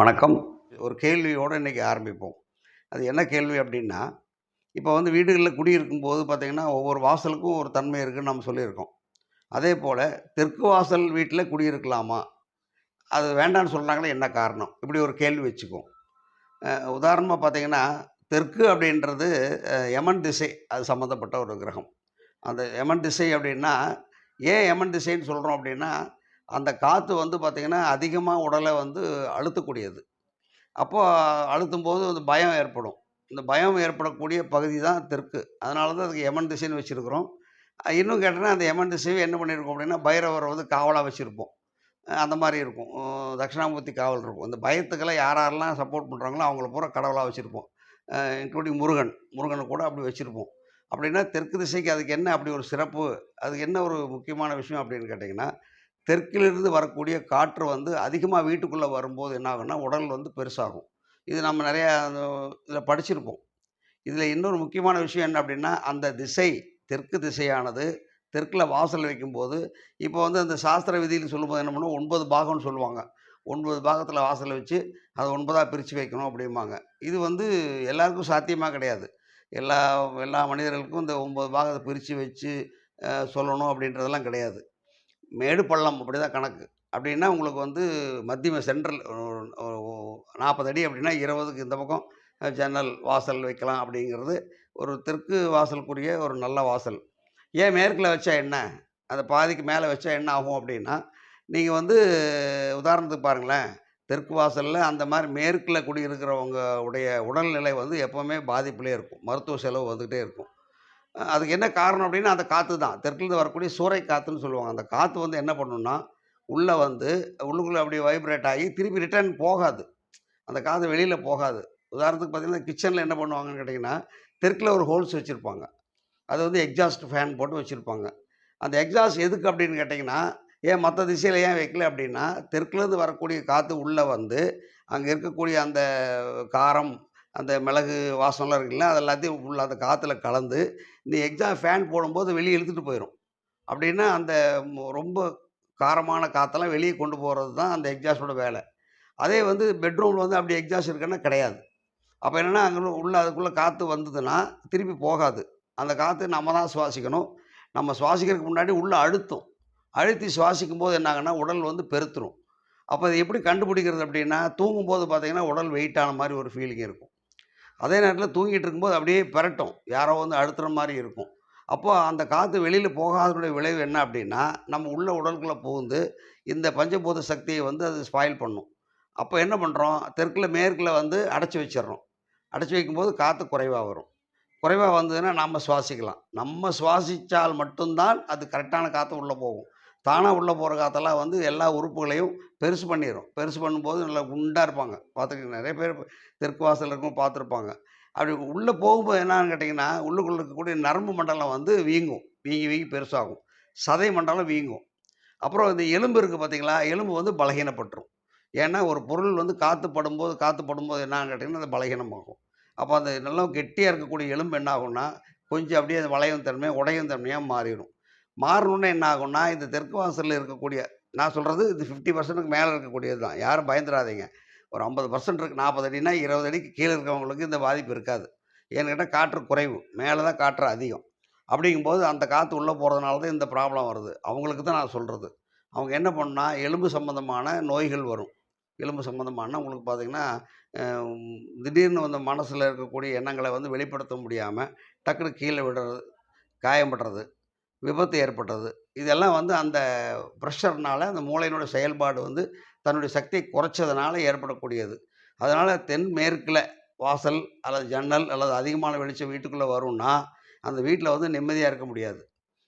வணக்கம். ஒரு கேள்வியோடு இன்றைக்கி ஆரம்பிப்போம். அது என்ன கேள்வி அப்படின்னா இப்போ வந்து வீடுகளில் குடியிருக்கும் போது பார்த்திங்கன்னா ஒவ்வொரு வாசலுக்கும் ஒரு தன்மை இருக்குதுன்னு நம்ம சொல்லியிருக்கோம். அதே போல் தெற்கு வாசல் வீட்டில் குடியிருக்கலாமா? அது வேண்டான்னு சொல்கிறாங்களே என்ன காரணம்? இப்படி ஒரு கேள்வி வச்சுக்குவோம். உதாரணமாக பார்த்திங்கன்னா தெற்கு அப்படின்றது யமன் திசை அது சம்மந்தப்பட்ட ஒரு கிரகம். அந்த யமன் திசை அப்படின்னா ஏன் யமன் திசைன்னு சொல்கிறோம் அப்படின்னா அந்த காற்று வந்து பார்த்திங்கன்னா அதிகமாக உடலை வந்து அழுத்தக்கூடியது. அப்போது அழுத்தும் போது அந்த பயம் ஏற்படும். இந்த பயம் ஏற்படக்கூடிய பகுதி தான் தெற்கு. அதனால தான் அதுக்கு எமன் திசைன்னு வச்சுருக்குறோம். இன்னும் கேட்டோன்னா அந்த எமன் திசையை என்ன பண்ணியிருக்கோம் அப்படின்னா பைரவரை வந்து காவலாக வச்சுருப்போம். அந்த மாதிரி இருக்கும். தட்சிணாமூர்த்தி காவல் இருக்கும். இந்த பயத்துக்கெல்லாம் யார் யாரெல்லாம் சப்போர்ட் பண்ணுறாங்களோ அவங்கள பூரா கடவுளாக வச்சுருப்போம். இன்க்ளூடிங் முருகன். முருகனை கூட அப்படி வச்சுருப்போம். அப்படின்னா தெற்கு திசைக்கு அதுக்கு என்ன அப்படி ஒரு சிறப்பு அதுக்கு என்ன ஒரு முக்கியமான விஷயம் அப்படின்னு கேட்டிங்கன்னா தெற்கிலிருந்து வரக்கூடிய காற்று வந்து அதிகமாக வீட்டுக்குள்ளே வரும்போது என்ன ஆகும்னா உடல் வந்து பெருசாகும். இது நம்ம நிறையா இதில் படிச்சிருப்போம். இதில் இன்னொரு முக்கியமான விஷயம் என்ன அப்படின்னா அந்த திசை தெற்கு திசையானது தெற்கில் வாசல் வைக்கும்போது இப்போ வந்து அந்த சாஸ்திர விதியில் சொல்லும்போது என்ன பண்ணுவோம்? ஒன்பது பாகம்னு சொல்லுவாங்க. ஒன்பது பாகத்தில் வாசல் வச்சு அதை ஒன்பதாக பிரித்து வைக்கணும் அப்படிம்பாங்க. இது வந்து எல்லாருக்கும் சாத்தியமாக கிடையாது. எல்லா எல்லா மனிதர்களுக்கும் இந்த ஒன்பது பாகத்தை பிரித்து வச்சு சொல்லணும் அப்படின்றதெல்லாம் கிடையாது. மேடு பள்ளம் அப்படி தான் கணக்கு. அப்படின்னா உங்களுக்கு வந்து மத்தியம சென்ட்ரல் நாற்பது அடி அப்படின்னா இருபதுக்கு இந்த பக்கம் ஜன்னல் வாசல் வைக்கலாம் அப்படிங்கிறது ஒரு தெற்கு வாசலுக்குரிய ஒரு நல்ல வாசல். ஏன் மேற்கில் வச்சா என்ன? அந்த பாதிக்கு மேலே வச்சா என்ன ஆகும் அப்படின்னா நீங்கள் வந்து உதாரணத்துக்கு பாருங்களேன் தெற்கு வாசலில் அந்த மாதிரி மேற்கில் குடியிருக்கிறவங்க உடைய உடல்நிலை வந்து எப்போவுமே பாதிப்புலேயே இருக்கும். மருத்துவ செலவு வந்துக்கிட்டே இருக்கும். அதுக்கு என்ன காரணம் அப்படின்னா அந்த காற்று தான். தெற்குலேருந்து வரக்கூடிய சூறை காற்றுன்னு சொல்லுவாங்க. அந்த காற்று வந்து என்ன பண்ணுன்னா உள்ளே வந்து உள்ளுக்குள்ளே அப்படியே வைப்ரேட் ஆகி திருப்பி ரிட்டர்ன் போகாது. அந்த காற்று வெளியில் போகாது. உதாரணத்துக்கு பார்த்தீங்கன்னா கிச்சனில் என்ன பண்ணுவாங்கன்னு கேட்டிங்கன்னா தெற்கில் ஒரு ஹோல்ஸ் வச்சுருப்பாங்க. அது வந்து எக்ஸாஸ்ட் ஃபேன் போட்டு வச்சுருப்பாங்க. அந்த எக்ஸாஸ்ட் எதுக்கு அப்படின்னு கேட்டிங்கன்னா ஏன் மற்ற திசையில் ஏன் வைக்கல அப்படின்னா தெற்குலேருந்து வரக்கூடிய காற்று உள்ளே வந்து அங்கே இருக்கக்கூடிய அந்த காரம் அந்த மிளகு வாசம்லாம் இருக்குல்ல அது எல்லாத்தையும் உள்ள அந்த காற்றுல கலந்து இந்த எக்ஸாம் ஃபேன் போடும்போது வெளியே இழுத்துட்டு போயிடும் அப்படின்னா அந்த ரொம்ப காரமான காற்றெல்லாம் வெளியே கொண்டு போகிறது தான் அந்த எக்ஸாஸ்டோட வேலை. அதே வந்து பெட்ரூமில் வந்து அப்படி எக்ஸாஸ்ட் இருக்குன்னா கிடையாது. அப்போ என்னென்னா அங்கே உள்ள அதுக்குள்ளே காற்று வந்ததுன்னா திருப்பி போகாது. அந்த காற்று நம்ம தான் சுவாசிக்கணும். நம்ம சுவாசிக்கிறதுக்கு முன்னாடி உள்ளே அழுத்தும். அழுத்தி சுவாசிக்கும் போது என்னாங்கன்னா உடல் வந்து பெருத்துரும். அப்போ அது எப்படி கண்டுபிடிக்கிறது அப்படின்னா தூங்கும்போது பார்த்திங்கன்னா உடல் வெயிட்டான மாதிரி ஒரு ஃபீலிங் இருக்கும். அதே நேரத்தில் தூங்கிட்டு இருக்கும்போது அப்படியே பெரட்டும். யாரோ வந்து அழுத்துற மாதிரி இருக்கும். அப்போது அந்த காற்று வெளியில் போகாதனுடைய விளைவு என்ன அப்படின்னா நம்ம உள்ள உடலுக்குள்ளே புகுந்து இந்த பஞ்சபூத சக்தியை வந்து அது ஸ்பாயில் பண்ணும். அப்போ என்ன பண்ணுறோம் தெற்கில் மேற்கில் வந்து அடைச்சி வச்சிடுறோம். அடைச்சி வைக்கும்போது காற்று குறைவாக வரும். குறைவாக வந்ததுன்னா நம்ம சுவாசிக்கலாம். நம்ம சுவாசித்தால் மட்டும்தான் அது கரெக்டான காற்று உள்ளே போகும். தானாக உள்ளே போகிற காத்தெல்லாம் வந்து எல்லா உறுப்புகளையும் பெருசு பண்ணிடும் பெருசு பண்ணும்போது நல்லா குண்டாக இருப்பாங்க. பார்த்துருக்கீங்க நிறைய பேர் தெற்கு வாசல் இருக்கும் பார்த்துருப்பாங்க அப்படி உள்ளே போகும்போது என்னன்னு கேட்டிங்கன்னா உள்ளுக்குள்ளே இருக்கக்கூடிய நரம்பு மண்டலம் வந்து வீங்கும். வீங்கி வீங்கி பெருசாகும். சதை மண்டலம் வீங்கும். அப்புறம் இந்த எலும்பு இருக்குது பார்த்தீங்களா எலும்பு வந்து பலகீனப்பட்டுரும். ஏன்னா ஒரு பொருள் வந்து காற்று படும்போது காற்று படும்போது என்னன்னு கேட்டிங்கன்னா அது பலகீனமாகும். அப்போ அந்த நல்லா கெட்டியாக இருக்கக்கூடிய எலும்பு என்ன ஆகும்னா கொஞ்சம் அப்படியே அது வளையும் தன்மை உடையும் தன்மையாக மாறிடும் மாறணுன்னு என்ன ஆகும்னா இந்த தெற்கு வாசலில் இருக்கக்கூடிய நான் சொல்கிறது இது ஃபிஃப்டி பர்சன்ட்டுக்கு மேலே இருக்கக்கூடியது தான். யாரும் பயந்துடாதீங்க ஒரு ஐம்பது பர்சன்ட் இருக்குது நாற்பது அடினா இருபது அடிக்கு கீழே இருக்கவங்களுக்கு இந்த பாதிப்பு இருக்காது. ஏன்னு கேட்டால் காற்று குறைவு. மேலே தான் காற்று அதிகம். அப்படிங்கும்போது அந்த காற்று உள்ளே போகிறதுனால தான் இந்த ப்ராப்ளம் வருது. அவங்களுக்கு தான் நான் சொல்கிறது அவங்க என்ன பண்ணால் எலும்பு சம்மந்தமான நோய்கள் வரும். எலும்பு சம்மந்தமான உங்களுக்கு பார்த்திங்கன்னா திடீர்னு வந்து மனசில் இருக்கக்கூடிய எண்ணங்களை வந்து வெளிப்படுத்த முடியாமல் டக்குனு கீழே விடுறது காயம்படுறது. விபத்து ஏற்பட்டது. இதெல்லாம் வந்து அந்த ப்ரெஷர்னால் அந்த மூளையினுடைய செயல்பாடு வந்து தன்னுடைய சக்தியை குறைச்சதுனால ஏற்படக்கூடியது. அதனால் தென்மேற்கில் வாசல் அல்லது ஜன்னல் அல்லது அதிகமான வெளிச்சம் வீட்டுக்குள்ளே வரும்னா அந்த வீட்டில் வந்து நிம்மதியாக இருக்க முடியாது.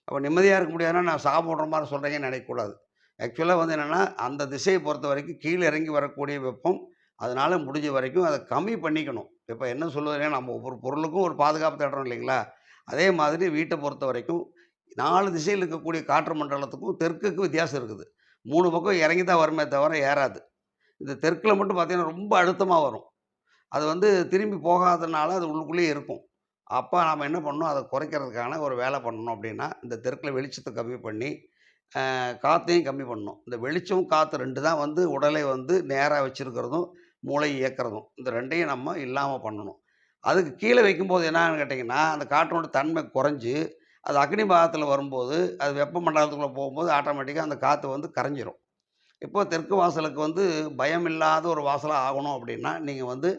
அப்போ நிம்மதியாக இருக்க முடியாதுன்னா நான் சாப்பிட்ற மாதிரி சொல்கிறீங்கன்னு நினைக்கக்கூடாது. ஆக்சுவலாக வந்து என்னென்னா அந்த திசையை பொறுத்த வரைக்கும் கீழே இறங்கி வரக்கூடிய வெப்பம் அதனால் முடிஞ்ச வரைக்கும் அதை கம்மி பண்ணிக்கணும். இப்போ என்ன சொல்லுவதுன்னா நம்ம ஒவ்வொரு பொருளுக்கும் ஒரு பாதுகாப்பு தேடுறோம் இல்லைங்களா? அதே மாதிரி வீட்டை பொறுத்த வரைக்கும் நாலு திசையில் இருக்கக்கூடிய காற்று மண்டலத்துக்கும் தெற்குக்கும் வித்தியாசம் இருக்குது. மூணு பக்கம் இறங்கி தான் வருமே தவிர ஏறாது. இந்த தெற்கில் மட்டும் பார்த்தீங்கன்னா ரொம்ப அழுத்தமாக வரும். அது வந்து திரும்பி போகாதனால அது உள்ளுக்குள்ளேயே இருக்கும். அப்போ நாம் என்ன பண்ணணும்? அதை குறைக்கிறதுக்கான ஒரு வேலை பண்ணணும் அப்படின்னா இந்த தெற்கில் வெளிச்சத்தை கம்மி பண்ணி காற்றையும் கம்மி பண்ணணும். இந்த வெளிச்சம் காற்று ரெண்டு தான் வந்து உடலை வந்து நேராக வச்சுருக்கிறதும் மூளை இயக்கிறதும். இந்த ரெண்டையும் நம்ம இல்லாமல் பண்ணணும். அதுக்கு கீழே வைக்கும்போது என்னன்னு கேட்டிங்கன்னா அந்த காற்றோட தன்மை குறைஞ்சி அது அக்னி பாகத்தில் வரும்போது அது வெப்ப மண்டலத்துக்குள்ளே போகும்போது ஆட்டோமேட்டிக்காக அந்த காற்று வந்து கரைஞ்சிரும். இப்போ தெற்கு வாசலுக்கு வந்து பயம் இல்லாத ஒரு வாசலாக ஆகணும் அப்படின்னா நீங்கள் வந்து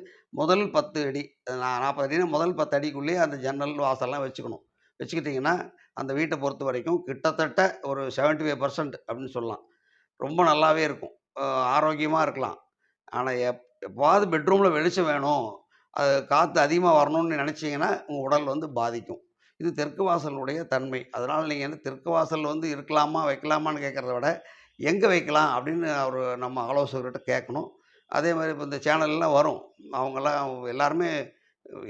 முதல் பத்து அடி நான் நாற்பது அடினா முதல் பத்து அடிக்குள்ளேயே அந்த ஜன்னல் வாசல்லாம் வச்சுக்கணும். வச்சுக்கிட்டிங்கன்னா அந்த வீட்டை பொறுத்த வரைக்கும் கிட்டத்தட்ட ஒரு 75% ஃபைவ் பர்சன்ட் அப்படின்னு சொல்லலாம். ரொம்ப நல்லாவே இருக்கும். ஆரோக்கியமாக இருக்கலாம். ஆனால் எப் எப்போவாவது பெட்ரூமில் வெளிச்சம் வேணும் அது காற்று அதிகமாக வரணும்னு நினச்சிங்கன்னா உங்கள் உடல் வந்து பாதிக்கும். இது தெற்கு வாசலுடைய தன்மை. அதனால் நீங்கள் வந்து தெற்கு வாசல் வந்து இருக்கலாமா வைக்கலாமான்னு கேட்குறத விட எங்கே வைக்கலாம் அப்படின்னு அவர் நம்ம ஆலோசகர்கிட்ட கேட்கணும். அதே மாதிரி இப்போ இந்த சேனல்லாம் வரும். அவங்கெல்லாம் எல்லாருமே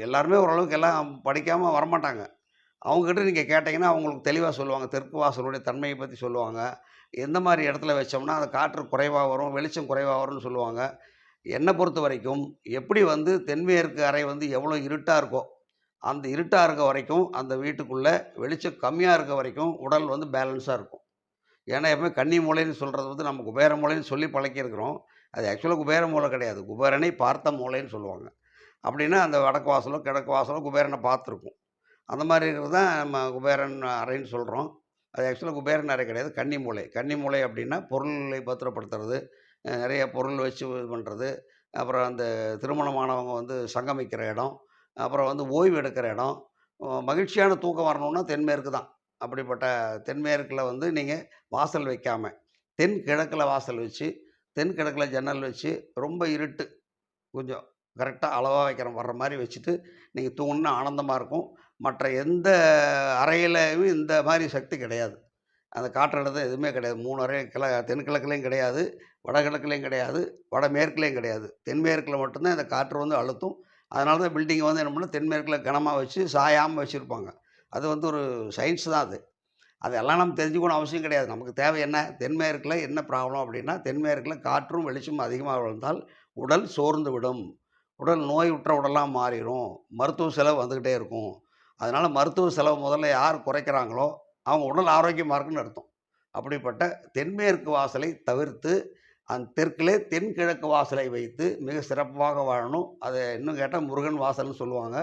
எல்லாருமே ஓரளவுக்கு எல்லாம் படிக்காமல் வரமாட்டாங்க. அவங்ககிட்ட நீங்கள் கேட்டிங்கன்னா அவங்களுக்கு தெளிவாக சொல்லுவாங்க. தெற்கு வாசலுடைய தன்மையை பற்றி சொல்லுவாங்க. எந்த மாதிரி இடத்துல வச்சோம்னா அந்த காற்று குறைவாக வரும் வெளிச்சம் குறைவாக வரும்னு சொல்லுவாங்க. என்னை பொறுத்த வரைக்கும் எப்படி வந்து தென்மேற்கு அறை வந்து எவ்வளோ இருட்டாக இருக்கோ அந்த இருட்டாக இருக்க வரைக்கும் அந்த வீட்டுக்குள்ளே வெளிச்சம் கம்மியாக இருக்க வரைக்கும் உடல் வந்து பேலன்ஸாக இருக்கும். ஏன்னா எப்பவுமே கன்னி மூலைன்னு சொல்கிறது வந்து நம்ம குபேர மூலைன்னு சொல்லி பழக்கியிருக்கிறோம். அது ஆக்சுவலாக குபேர மூலை கிடையாது. குபேரனை பார்த்த மூலைன்னு சொல்லுவாங்க. அப்படின்னா அந்த வடக்கு வாசலோ கிழக்கு வாசலோ குபேரனை பார்த்துருக்கும். அந்த மாதிரி இருக்கிறது தான் நம்ம குபேரன் அறைன்னு சொல்கிறோம் அது ஆக்சுவலாக குபேரன் அறை கிடையாது. கன்னி மூலை கன்னி மூலை அப்படின்னா பொருளை பத்திரப்படுத்துறது நிறைய பொருள் வச்சு இது பண்ணுறது அப்புறம் அந்த திருமணமானவங்க வந்து சங்கமிக்கிற இடம் அப்புறம் வந்து ஓய்வு எடுக்கிற இடம். மகிழ்ச்சியான தூக்கம் வரணும்னா தென்மேற்கு தான். அப்படிப்பட்ட தென்மேற்கில் வந்து நீங்கள் வாசல் வைக்காமல் தென் கிழக்கில் வாசல் வச்சு தென் கிழக்கில் ஜன்னல் வச்சு ரொம்ப இருட்டு கொஞ்சம் கரெக்டாக அளவாக வைக்கிற வர்ற மாதிரி வச்சுட்டு நீங்கள் தூங்கினா ஆனந்தமாக இருக்கும். மற்ற எந்த அறையிலையும் இந்த மாதிரி சக்தி கிடையாது. அந்த காற்றழுத்தம் எதுவுமே கிடையாது. மூணு அறை கிழ தென்கிழக்குலேயும் கிடையாது வடகிழக்குலேயும் கிடையாது வடமேற்குலேயும் கிடையாது. தென்மேற்கில் மட்டும்தான் இந்த காற்று வந்து அழுத்தும். அதனால தான் பில்டிங்கை வந்து என்ன பண்ணால் தென்மேற்கில் கனமாக வச்சு சாயாமல் வச்சுருப்பாங்க. அது வந்து ஒரு சயின்ஸ் தான் அது. அதெல்லாம் நம்ம தெரிஞ்சுக்கணும் அவசியம் கிடையாது. நமக்கு தேவை என்ன? தென்மேற்கில் என்ன ப்ராப்ளம் அப்படின்னா தென்மேற்கில் காற்றும் வெளிச்சமும் அதிகமாக விழுந்தால் உடல் சோர்ந்து விடும். உடல் நோய் உற்ற உடலாக மாறிடும் மருத்துவ செலவு வந்துக்கிட்டே இருக்கும். அதனால் மருத்துவ செலவு முதல்ல யார் குறைக்கிறாங்களோ அவங்க உடல் ஆரோக்கியமாக இருக்குன்னு அர்த்தம். அப்படிப்பட்ட தென்மேற்கு வாசலை தவிர்த்து அந்த தெற்கிலே தென்கிழக்கு வாசலை வைத்து மிக சிறப்பாக வாழணும். அதை இன்னும் கேட்டால் முருகன் வாசல்னு சொல்லுவாங்க.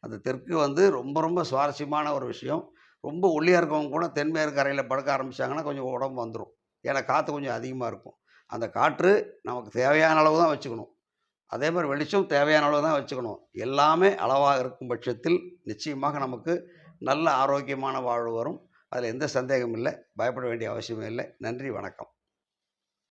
அந்த தெற்கு வந்து ரொம்ப ரொம்ப சுவாரஸ்யமான ஒரு விஷயம். ரொம்ப ஒல்லியாக இருக்கவங்க கூட தென்மேற்கு அறையில் படுக்க ஆரம்பித்தாங்கன்னா கொஞ்சம் உடம்பு வந்துடும் ஏன்னா காற்று கொஞ்சம் அதிகமாக இருக்கும். அந்த காற்று நமக்கு தேவையான அளவு தான் வச்சுக்கணும். அதே மாதிரி வெளிச்சம் தேவையான அளவு தான் வச்சுக்கணும். எல்லாமே அளவாக இருக்கும் பட்சத்தில் நிச்சயமாக நமக்கு நல்ல ஆரோக்கியமான வாழ்வு வரும். அதில் எந்த சந்தேகமும் இல்லை. பயப்பட வேண்டிய அவசியமே இல்லை. நன்றி வணக்கம்.